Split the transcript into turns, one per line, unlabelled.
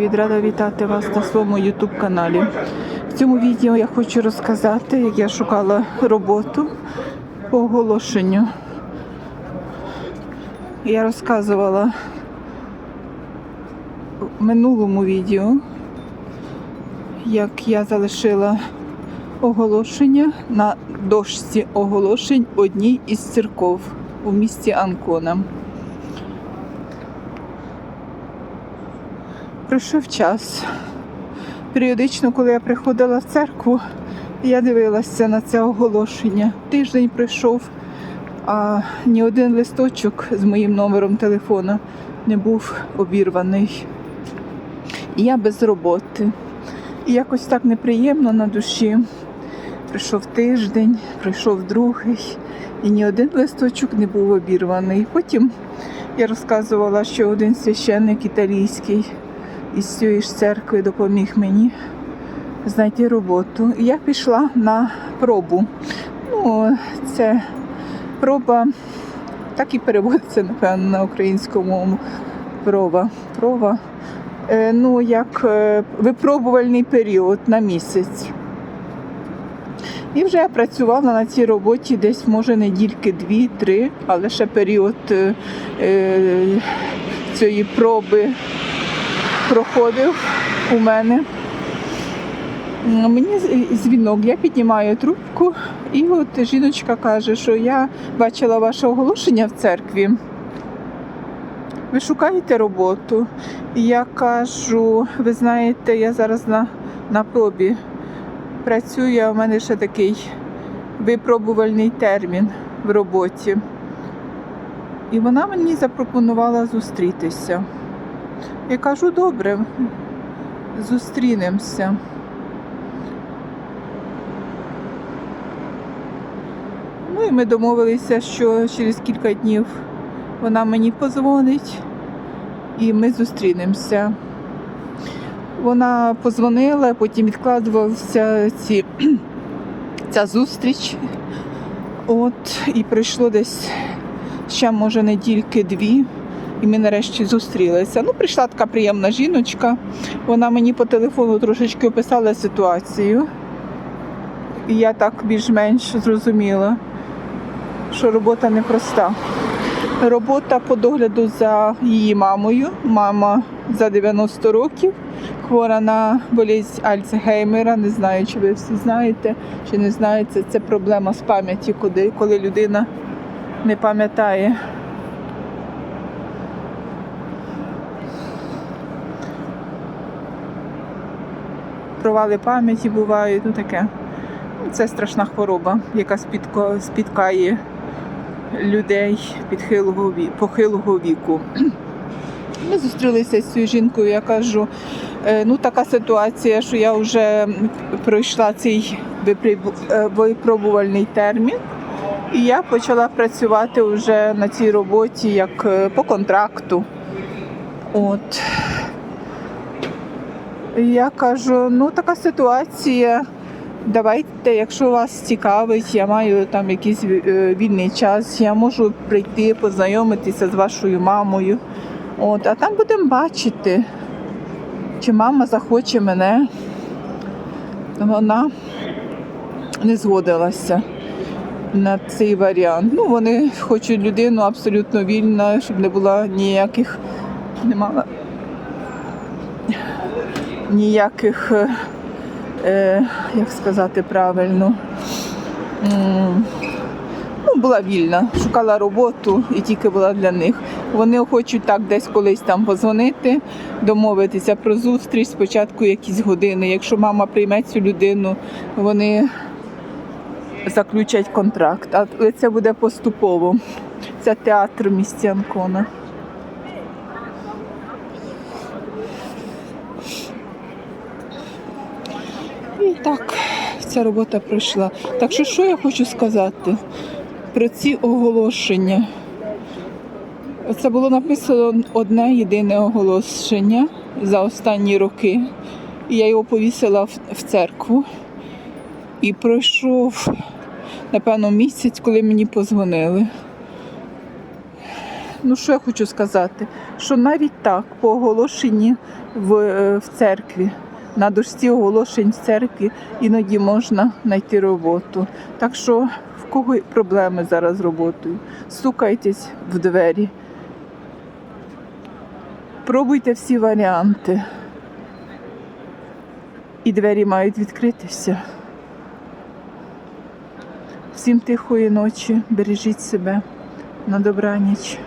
Привіт, рада вітати вас на своєму YouTube каналі. В цьому відео я хочу розказати, як я шукала роботу по оголошенню. Я розказувала в минулому відео, як я залишила оголошення на дошці оголошень одній із церков у місті Анкона. Пройшов час. Періодично, коли я приходила в церкву, я дивилася на це оголошення. Тиждень пройшов, а ні один листочок з моїм номером телефона не був обірваний. І я без роботи. І якось так неприємно на душі. Прийшов тиждень, прийшов другий, і ні один листочок не був обірваний. Потім я розказувала, що один священник італійський із цієї ж церкви допоміг мені знайти роботу. І я пішла на пробу. Ну, це проба, так і переводиться, напевно, на українську мову. Проба. Проба. Е, ну, як е, випробувальний період на місяць. І вже я працювала на цій роботі десь, може, недільки дві-три, але ще період е, е, цієї проби проходив у мене. Мені дзвінок, я піднімаю трубку, і от жіночка каже, що я бачила ваше оголошення в церкві. Ви шукаєте роботу? І я кажу, ви знаєте, я зараз на, на пробі працюю, а в мене ще такий випробувальний термін в роботі. І вона мені запропонувала зустрітися. Я кажу, добре, зустрінемося. Ну і ми домовилися, що через кілька днів вона мені позвонить і ми зустрінемося. Вона позвонила, потім відкладувалася ці, ця зустріч. От, і пройшло десь ще, може, недільки дві. І ми нарешті зустрілися. Ну, прийшла така приємна жіночка. Вона мені по телефону трошечки описала ситуацію. І я так більш-менш зрозуміла, що робота непроста. Робота по догляду за її мамою. Мама за 90 років, хвора на болість Альцгеймера. Не знаю, чи ви всі знаєте, чи не знаєте. Це проблема з пам'яті, коли, людина не пам'ятає. Провали пам'яті бувають, ну таке. Це страшна хвороба, яка спіткає людей підхилого похилого віку. Ми зустрілися з цією жінкою, я кажу, «Е, ну така ситуація, що я вже пройшла цей е, випробувальний термін. І я почала працювати вже на цій роботі як е, по контракту. От. Я кажу, ну така ситуація. Давайте, якщо вас цікавить, я маю там якийсь е, вільний час, я можу прийти, познайомитися з вашою мамою. От, а там будемо бачити, чи мама захоче мене. Вона не згодилася на цей варіант. Ну, вони хочуть людину абсолютно вільну, щоб не було ніяких, не мала ніяких, е, е, як сказати правильно, ну, була вільна, шукала роботу і тільки була для них. Вони хочуть так десь колись там позвонити, домовитися про зустріч, спочатку якісь години. Якщо мама прийме цю людину, вони заключать контракт. Але це буде поступово. Це театр в місті Анкона. І так, ця робота пройшла. Так що, що я хочу сказати про ці оголошення? Це було написано одне єдине оголошення за останні роки. Я його повісила в, в церкву. І пройшов, напевно, місяць, коли мені позвонили. Ну, що я хочу сказати? Що навіть так, по оголошенні в, е, в церкві. На дошці оголошень в церкві іноді можна знайти роботу. Так що в кого проблеми зараз з роботою? Стукайтесь в двері. Пробуйте всі варіанти. І двері мають відкритися. Всім тихої ночі, бережіть себе на добраніч.